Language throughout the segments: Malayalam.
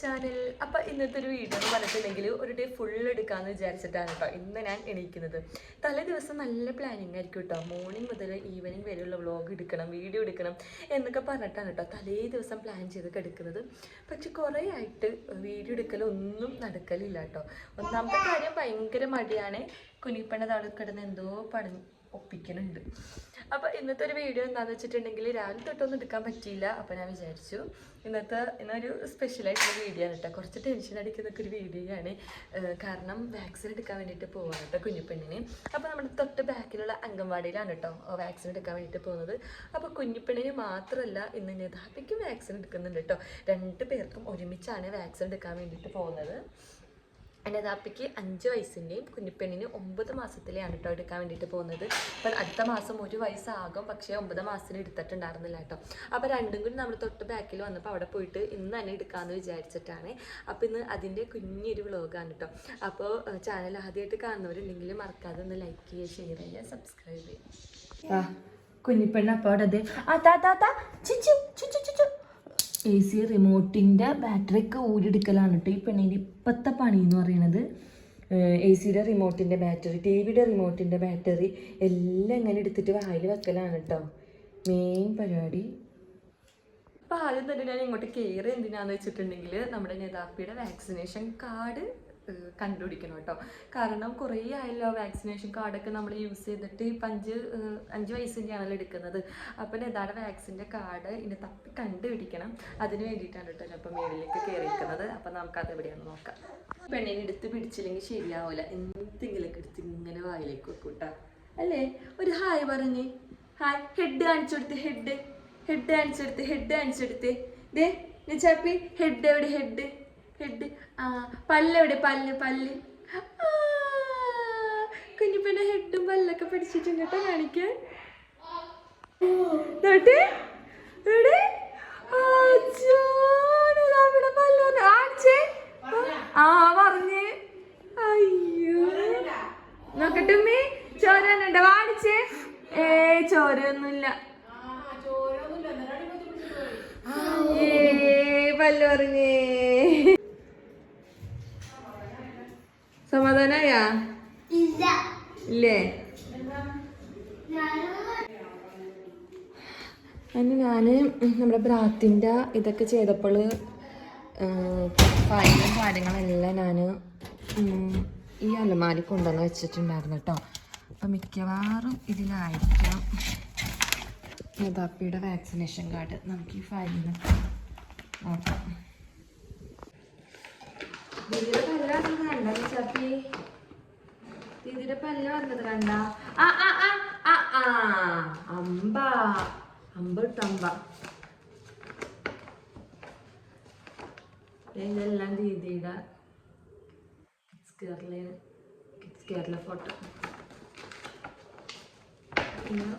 ചാനൽ. അപ്പോൾ ഇന്നത്തെ ഒരു വീഡിയോ എന്ന് പറഞ്ഞിട്ടുണ്ടെങ്കിൽ ഒരു ഡേ ഫുൾ എടുക്കാന്ന് വിചാരിച്ചിട്ടാണ് കേട്ടോ ഇന്ന് ഞാൻ എണീക്കുന്നത്. തലേ ദിവസം നല്ല പ്ലാനിങ് ആയിരിക്കും കേട്ടോ മോർണിംഗ് മുതൽ ഈവനിങ് വരെയുള്ള വ്ളോഗ് എടുക്കണം വീഡിയോ എടുക്കണം എന്നൊക്കെ പറഞ്ഞിട്ടാണ് കേട്ടോ തലേ ദിവസം പ്ലാൻ ചെയ്ത് കിടക്കുന്നത്. പക്ഷെ കുറേ ആയിട്ട് വീഡിയോ എടുക്കലൊന്നും നടക്കലില്ല കേട്ടോ ഒന്നാമത്തെ കാര്യം ഭയങ്കര മടിയാണ്. കുനിപ്പണ്ണ താഴെ കിടന്ന് എന്തോ പണി ഒപ്പിക്കുന്നുണ്ട് അപ്പോൾ ഇന്നത്തെ ഒരു വീഡിയോ എന്താണെന്ന് വെച്ചിട്ടുണ്ടെങ്കിൽ രാവിലെ തൊട്ടൊന്നും എടുക്കാൻ പറ്റിയില്ല. അപ്പോൾ ഞാൻ വിചാരിച്ചു ഇന്നത്തെ ഇന്നൊരു സ്പെഷ്യലായിട്ടുള്ള വീഡിയോ ആണ് കേട്ടോ കുറച്ച് ടെൻഷൻ അടിക്കുന്നൊക്കെ ഒരു വീഡിയോ ആണ്. കാരണം വാക്സിൻ എടുക്കാൻ വേണ്ടിയിട്ട് പോവാണ് കേട്ടോ കുഞ്ഞിപ്പെണ്ണിന്. അപ്പോൾ നമ്മുടെ തൊട്ട് ബാക്കിലുള്ള അംഗൻവാടിയിലാണ് കേട്ടോ വാക്സിൻ എടുക്കാൻ വേണ്ടിയിട്ട് പോകുന്നത്. അപ്പോൾ കുഞ്ഞിപ്പെണ്ണിന് മാത്രമല്ല ഇന്ന് നിതാപ്പിക്കും വാക്സിൻ എടുക്കുന്നുണ്ട് കേട്ടോ രണ്ട് പേർക്കും ഒരുമിച്ചാണ് വാക്സിൻ എടുക്കാൻ വേണ്ടിയിട്ട് പോകുന്നത്. എന്റെ ദാപ്പിക്ക് അഞ്ച് വയസ്സിന്റെയും കുഞ്ഞിപ്പെണ്ണിന് ഒമ്പത് മാസത്തിലെയാണ് കേട്ടോ എടുക്കാൻ വേണ്ടിയിട്ട് പോകുന്നത്. അപ്പം അടുത്ത മാസം ഒരു വയസ്സാകും പക്ഷേ ഒമ്പത് മാസത്തിന് എടുത്തിട്ടുണ്ടായിരുന്നില്ല കേട്ടോ അപ്പോൾ രണ്ടും കൂടി നമ്മൾ തൊട്ട് ബാക്കിൽ വന്നപ്പോൾ അവിടെ പോയിട്ട് ഇന്ന് തന്നെ എടുക്കാമെന്ന് വിചാരിച്ചിട്ടാണ്. അപ്പോൾ ഇന്ന് അതിന്റെ കുഞ്ഞൊരു വ്ലോഗാണ് കേട്ടോ അപ്പോൾ ചാനൽ ആദ്യമായിട്ട് കാണുന്നവരുണ്ടെങ്കിൽ മറക്കാതെ ഒന്ന് ലൈക്ക് ചെയ്യുക. ഷെയർ ചെയ്യുക സബ്സ്ക്രൈബ് ചെയ്യുക. കുഞ്ഞിപ്പെണ്ണ് അപ്പോൾ അവിടെ അതെ ആ താ താ താ. ചിച്ചു ചിച്ചു ചിച്ചു എ സി റിമോട്ടിന്റെ ബാറ്ററി ഒക്കെ ഊരിയെടുക്കലാണ് കേട്ടോ ഈ പെണ്ണിന്റെ ഇപ്പോഴത്തെ പണി എന്ന് പറയുന്നത് എ സിയുടെ റിമോട്ടിന്റെ ബാറ്ററി ടി വിയുടെ റിമോട്ടിന്റെ ബാറ്ററി എല്ലാം ഇങ്ങനെ എടുത്തിട്ട് വായിൽ വെക്കലാണ് കേട്ടോ മെയിൻ പരിപാടി. അപ്പോൾ ആദ്യം തന്നെ ഞാൻ ഇങ്ങോട്ട് കയറി എന്തിനാന്ന് വെച്ചിട്ടുണ്ടെങ്കിൽ നമ്മുടെ നേതാപ്പിയുടെ വാക്സിനേഷൻ കാർഡ് കണ്ടുപിടിക്കണം കേട്ടോ. കാരണം കുറേ ആയല്ലോ വാക്സിനേഷൻ കാർഡൊക്കെ നമ്മൾ യൂസ് ചെയ്തിട്ട് ഇപ്പം അഞ്ച് അഞ്ച് വയസ്സിന്റെയാണല്ലോ എടുക്കുന്നത്. അപ്പം ഏതാണ് വാക്സിന്റെ കാർഡ് ഇനി തപ്പി കണ്ടുപിടിക്കണം. അതിന് വേണ്ടിയിട്ടാണ് കേട്ടോ ഞാൻ ഇപ്പം മേളിലേക്ക് കയറിയിരിക്കുന്നത് അപ്പം നമുക്കത് എവിടെയാണെന്ന് നോക്കാം. പെണ്ണിനെ എടുത്ത് പിടിച്ചില്ലെങ്കിൽ ശരിയാവില്ല എന്തെങ്കിലുമൊക്കെ എടുത്ത് ഇങ്ങനെ വായിലേക്ക് വെക്കും കേട്ടോ. അല്ലേ? ഒരു ഹായ് പറഞ്ഞേ. ഹായ്. ഹെഡ് കാണിച്ചെടുത്ത് ഹെഡ് ഹെഡ് കാണിച്ചെടുത്ത് ഹെഡ് കാണിച്ചെടുത്ത് ദേ നിച്ചാപ്പി ഹെഡ് എവിടെ? ഹെഡ് ഹെഡ് ആ പല്ല് എവിടെ? പല്ല് പല്ല്. ആ, കുഞ്ഞിപ്പന്റെ ഹെഡും പല്ലൊക്കെ പിടിച്ചിട്ടുണ്ട് കേട്ടോ കാണിക്കാൻ. ഇവിടെ. ആ പറഞ്ഞ്. അയ്യോ. നോക്കട്ടെ ഉമ്മി. ചോര ഉണ്ട് വാടിച്ചേ ഏ ചോരയൊന്നുമില്ല. ഏ പല്ല് പറഞ്ഞേ. സമാധാനായാ? ഇല്ലേ. അതിന് ഞാൻ നമ്മുടെ ബ്രാത്തിന്റെ ഇതൊക്കെ ചെയ്തപ്പോൾ ഫയലും കാര്യങ്ങളെല്ലാം ഞാൻ ഈ അലമാരി കൊണ്ടുവന്ന് വെച്ചിട്ടുണ്ടായിരുന്നു കേട്ടോ. അപ്പം മിക്കവാറും ഇതിലായിരിക്കാം യഥാപ്പിയുടെ വാക്സിനേഷൻ കാർഡ് നമുക്ക് ഈ ഫയലിൽ നിന്ന് നോക്കാം ദീദിയുടെ പല്ല് വന്നത് കണ്ടോ ചപ്പി ദീദിയുടെ പല്ല് വന്നത് കണ്ട? ആ ആ ആ ആ ആ. അമ്പ. അമ്പ ഇട്ടമ്പ. ഇതെല്ലാം ദീദിയുടെ kids Kerala kids Kerala photo പിന്നെ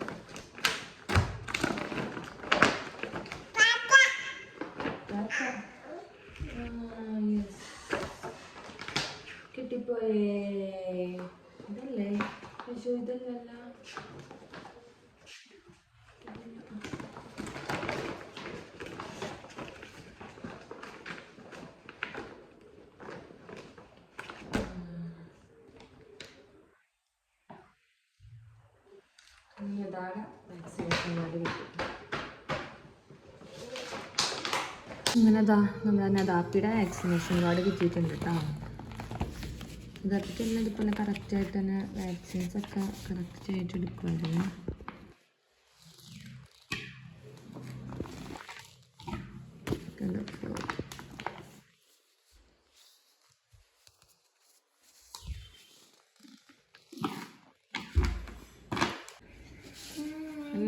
താത്ത. ആ, yes. കിട്ടിപ്പോയേ ഇതല്ലേ പക്ഷേ ഇതല്ലല്ല അതാണ് വാക്സിനേഷൻ കാർഡ് കിട്ടും ഇങ്ങനെ ദാ നമ്മുടെ നദാപ്പിയുടെ വാക്സിനേഷൻ കാർഡ് കിട്ടിയിട്ടുണ്ട് കേട്ടോ ഇതൊക്കെ തന്നെ ഇതുപോലെ കറക്റ്റായിട്ട് തന്നെ വാക്സിൻസ് ഒക്കെ കറക്റ്റ്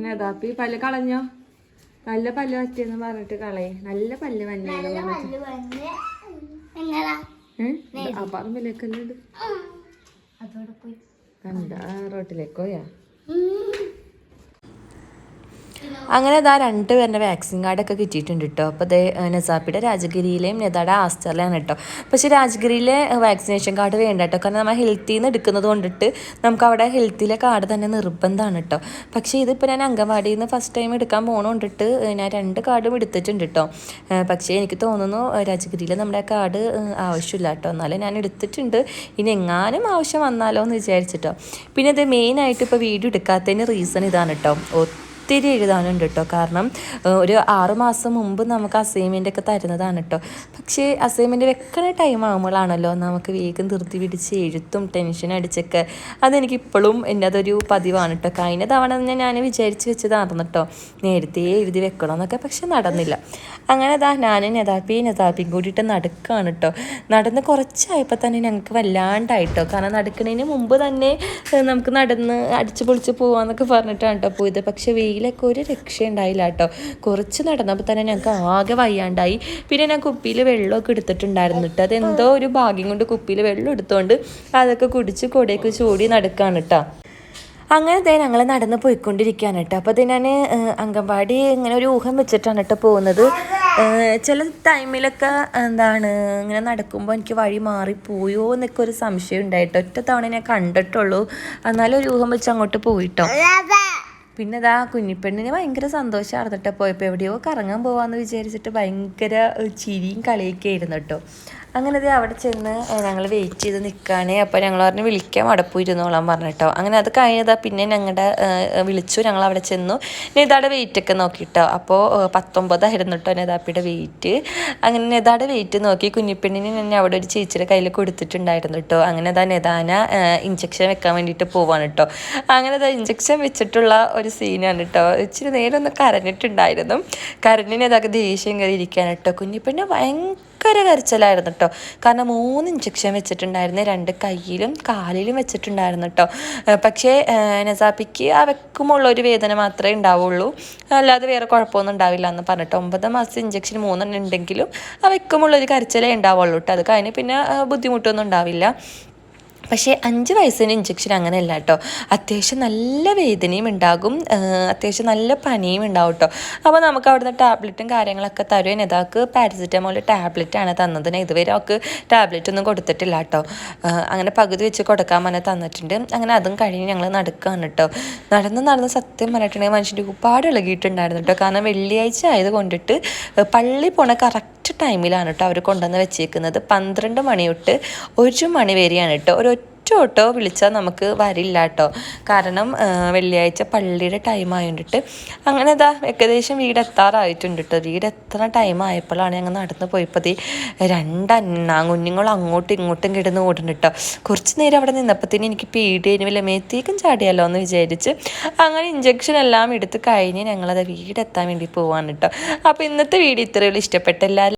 ആയിട്ട് അതാ ഈ പല്ല് കളഞ്ഞോ? നല്ല പല്ല് പറ്റിയെന്ന് പറഞ്ഞിട്ട് കളയെ. നല്ല പല്ല് വന്നെ പറമ്പിലേക്കല്ലേ ഉണ്ട് അതോടെ പോയി. റോട്ടിലേക്കോയാ അങ്ങനെ ഇതാ രണ്ട് പേരുടെ വാക്സിൻ കാർഡൊക്കെ കിട്ടിയിട്ടുണ്ട് കേട്ടോ അപ്പോൾ അതേ നസാപ്പിയുടെ രാജഗിരിയിലെയും നെതാടെ ആസ്റ്ററിലാണ് കേട്ടോ പക്ഷേ രാജഗിരിയിലെ വാക്സിനേഷൻ കാർഡ് വേണ്ട കേട്ടോ കാരണം നമ്മൾ ഹെൽത്തിൽ നിന്ന് എടുക്കുന്നത് കൊണ്ടിട്ട് നമുക്ക് അവിടെ ഹെൽത്തിലെ കാർഡ് തന്നെ നിർബന്ധമാണ് കേട്ടോ പക്ഷേ ഇതിപ്പോൾ ഞാൻ അംഗൻവാടിയിൽ നിന്ന് ഫസ്റ്റ് ടൈം എടുക്കാൻ പോകണോണ്ടിട്ട് ഞാൻ രണ്ട് കാർഡും എടുത്തിട്ടുണ്ട് കേട്ടോ പക്ഷേ എനിക്ക് തോന്നുന്നു രാജഗിരിയിൽ നമ്മുടെ കാർഡ് ആവശ്യമില്ല കേട്ടോ എന്നാലും ഞാൻ എടുത്തിട്ടുണ്ട്. ഇനി എങ്ങാനും ആവശ്യം വന്നാലോ എന്ന് വിചാരിച്ചിട്ടോ പിന്നെ ഇത് മെയിനായിട്ട് ഇപ്പോൾ വീഡിയോ എടുക്കാത്തതിന് റീസൺ ഇതാണ് കേട്ടോ ഒത്തിരി എഴുതാനുണ്ട് കേട്ടോ കാരണം ഒരു ആറുമാസം മുമ്പ് നമുക്ക് അസൈൻമെന്റ് ഒക്കെ തരുന്നതാണ് കേട്ടോ പക്ഷേ അസൈൻമെന്റ് വെക്കണ ടൈം ആകുമ്പോഴാണല്ലോ നമുക്ക് വേഗം ധൃതി പിടിച്ച് എഴുത്തും ടെൻഷൻ അടിച്ചൊക്കെ. അതെനിക്ക് ഇപ്പോഴും എന്റെ അതൊരു പതിവാണ് കേട്ടോ കഴിഞ്ഞ തവണ ഞാൻ ഞാൻ വിചാരിച്ച് വെച്ചതായിരുന്നു കേട്ടോ നേരത്തെ എഴുതി വെക്കണമെന്നൊക്കെ പക്ഷെ നടന്നില്ല. അങ്ങനെ അതാ ഞാനും നെതാപ്പിയും നെതാപ്പിയും കൂടിയിട്ട് നടക്കുകയാണ് കേട്ടോ നടന്ന് കുറച്ചായപ്പോൾ തന്നെ ഞങ്ങൾക്ക് വല്ലാണ്ടായിട്ടോ കാരണം നടക്കുന്നതിന് മുമ്പ് തന്നെ നമുക്ക് നടന്ന് അടിച്ചു പൊളിച്ച് പോകാമെന്നൊക്കെ പറഞ്ഞിട്ടാണ് കേട്ടോ പോയത്. പക്ഷെ വെയിലൊക്കെ ഒരു രക്ഷയുണ്ടായില്ല കേട്ടോ. കുറച്ച് നടന്നപ്പോൾ തന്നെ ഞങ്ങൾക്ക് ആകെ വയ്യാണ്ടായി. പിന്നെ ഞാൻ കുപ്പിയിൽ വെള്ളമൊക്കെ എടുത്തിട്ടുണ്ടായിരുന്നു കേട്ടോ. അതെന്തോ ഒരു ഭാഗ്യം കൊണ്ട് കുപ്പിയിൽ വെള്ളം എടുത്തുകൊണ്ട് അതൊക്കെ കുടിച്ച് കൊടയൊക്കെ ചൂടി നടക്കുകയാണ് കേട്ടോ. അങ്ങനെ ദേ ഞങ്ങൾ നടന്ന് പോയിക്കൊണ്ടിരിക്കുകയാണ് കേട്ടോ. അപ്പോൾ അത് ഞാൻ അംഗൻവാടി ഇങ്ങനെ ഒരു ഊഹം വെച്ചിട്ടാണ് കേട്ടോ പോകുന്നത്. ചില ടൈമിലൊക്കെ എന്താണ് ഇങ്ങനെ നടക്കുമ്പോൾ എനിക്ക് വഴി മാറിപ്പോയോ എന്നൊക്കെ ഒരു സംശയം ഉണ്ടായിട്ടോ ഒറ്റ തവണ ഞാൻ കണ്ടിട്ടുള്ളൂ. എന്നാലും ഒരു ഊഹം വെച്ച് അങ്ങോട്ട് പോയിട്ടോ പിന്നെ ഇതാ കുഞ്ഞിപ്പെണ്ണിന് ഭയങ്കര സന്തോഷമായിരുന്നു കേട്ടോ പോയപ്പോൾ എവിടെയോ കറങ്ങാൻ പോവാന്ന് വിചാരിച്ചിട്ട് ഭയങ്കര ചിരിയും കളിയൊക്കെ ആയിരുന്നു കേട്ടോ അങ്ങനെ ദേ അവിടെ ചെന്ന് ഞങ്ങൾ വെയിറ്റ് ചെയ്ത് നിൽക്കുകയാണ് അപ്പോൾ ഞങ്ങൾ പറഞ്ഞ് വിളിക്കാം അവിടെ പറഞ്ഞിട്ടോ അങ്ങനെ അത് കഴിഞ്ഞതാ പിന്നെ ഞങ്ങളുടെ വിളിച്ചു ഞങ്ങൾ അവിടെ ചെന്നു. നെതാടെ വെയിറ്റ് ഒക്കെ നോക്കിയിട്ടോ അപ്പോൾ പത്തൊമ്പതായിരുന്നു കേട്ടോ നെതാപ്പിയുടെ വെയിറ്റ് അങ്ങനെ നെതാടെ വെയിറ്റ് നോക്കി. കുഞ്ഞിപ്പെണ്ണിന് ഞാൻ അവിടെ ഒരു ചേച്ചിയുടെ കയ്യിൽ കൊടുത്തിട്ടുണ്ടായിരുന്നു കേട്ടോ അങ്ങനെ അതാ നെതാന ഇഞ്ചക്ഷൻ വെക്കാൻ വേണ്ടിയിട്ട് പോവാണ് കേട്ടോ അങ്ങനെ അതാ ഇഞ്ചക്ഷൻ വെച്ചിട്ടുള്ള ഒരു സീനാണ് കേട്ടോ ഇച്ചിരി നേരം ഒന്ന് കരഞ്ഞിട്ടുണ്ടായിരുന്നു. കരഞ്ഞിനെ അതൊക്കെ ദേഷ്യം കയറി ഇരിക്കാൻ കേട്ടോ കുഞ്ഞിപ്പെണ്ണ് ഭയങ്കര കരച്ചിലായിരുന്നു കേട്ടോ കാരണം മൂന്ന് ഇഞ്ചക്ഷൻ വെച്ചിട്ടുണ്ടായിരുന്നു. രണ്ട് കയ്യിലും കാലിലും വെച്ചിട്ടുണ്ടായിരുന്നു കേട്ടോ പക്ഷേ നസാപ്പിക്ക് ആ വെക്കുമുള്ള ഒരു വേദന മാത്രമേ ഉണ്ടാവുള്ളൂ. അല്ലാതെ വേറെ കുഴപ്പമൊന്നും ഉണ്ടാവില്ല എന്ന് പറഞ്ഞിട്ട് ഒമ്പത് മാസം ഇഞ്ചക്ഷൻ മൂന്നെണ്ണം ഉണ്ടെങ്കിലും ആ വെക്കുമുള്ള ഒരു കരച്ചിലേ ഉണ്ടാവുള്ളൂ കേട്ടോ അത് കഴിഞ്ഞ് പിന്നെ ബുദ്ധിമുട്ടൊന്നും ഉണ്ടാവില്ല. പക്ഷേ അഞ്ച് വയസ്സിന് ഇഞ്ചക്ഷൻ അങ്ങനെയല്ല കേട്ടോ. അത്യാവശ്യം നല്ല വേദനയും ഉണ്ടാകും അത്യാവശ്യം നല്ല പനിയും ഉണ്ടാവും കേട്ടോ. അപ്പോൾ നമുക്ക് അവിടുന്ന് ടാബ്ലറ്റും കാര്യങ്ങളൊക്കെ തരും ഇതാക്ക് പാരസിറ്റമോൾ ടാബ്ലറ്റാണ് തന്നത്. ഞാൻ ഇതുവരെ അവൾക്ക് ടാബ്ലറ്റ് ഒന്നും കൊടുത്തിട്ടില്ല കേട്ടോ. അങ്ങനെ പകുതി വെച്ച് കൊടുക്കാൻ പറഞ്ഞ് തന്നിട്ടുണ്ട്. അങ്ങനെ അതും കഴിഞ്ഞ് ഞങ്ങൾ നടക്കുകയാണ് കേട്ടോ. നടന്ന് നടന്ന് സത്യം പറഞ്ഞിട്ടുണ്ടെങ്കിൽ മനുഷ്യന്റെ ഒരുപാട് ഇളകിയിട്ടുണ്ടായിരുന്നു കേട്ടോ. കാരണം വെള്ളിയാഴ്ച ആയത് കൊണ്ടിട്ട് പള്ളി പോണ കറക്റ്റ് ടൈമിലാണ് കേട്ടോ അവർ കൊണ്ടുവന്ന് വെച്ചേക്കുന്നത്. പന്ത്രണ്ട് മണി തൊട്ട് ഒരു മണി വരെയാണ് കേട്ടോ ഒരു ഒറ്റ ഓട്ടോ വിളിച്ചാൽ നമുക്ക് വരില്ല കേട്ടോ കാരണം വെള്ളിയാഴ്ച പള്ളിയുടെ ടൈം ആയതുകൊണ്ടിട്ട് അങ്ങനെ ഇതാ ഏകദേശം വീട് എത്താറായിട്ടുണ്ട് കേട്ടോ വീട് എത്തണ ടൈം ആയപ്പോഴാണ് ഞങ്ങൾ നടന്ന് പോയപ്പോൾ ഈ രണ്ട് അണ്ണാങ്കുഞ്ഞുങ്ങൾ അങ്ങോട്ടും ഇങ്ങോട്ടും കിടന്ന് ഓടുന്നുണ്ട് കേട്ടോ കുറച്ച് നേരം അവിടെ നിന്നപ്പോഴത്തേന് എനിക്ക് പേടിയായിരുന്നു. വല്ല മേത്തേക്കും ചാടിയാലോ എന്ന് വിചാരിച്ച് അങ്ങനെ ഇഞ്ചക്ഷൻ എല്ലാം എടുത്ത് കഴിഞ്ഞ് ഞങ്ങളത് വീടെത്താൻ വേണ്ടി പോവാണ് കേട്ടോ അപ്പോൾ ഇന്നത്തെ വീട് ഇത്രയുള്ളൂ ഇഷ്ടപ്പെട്ട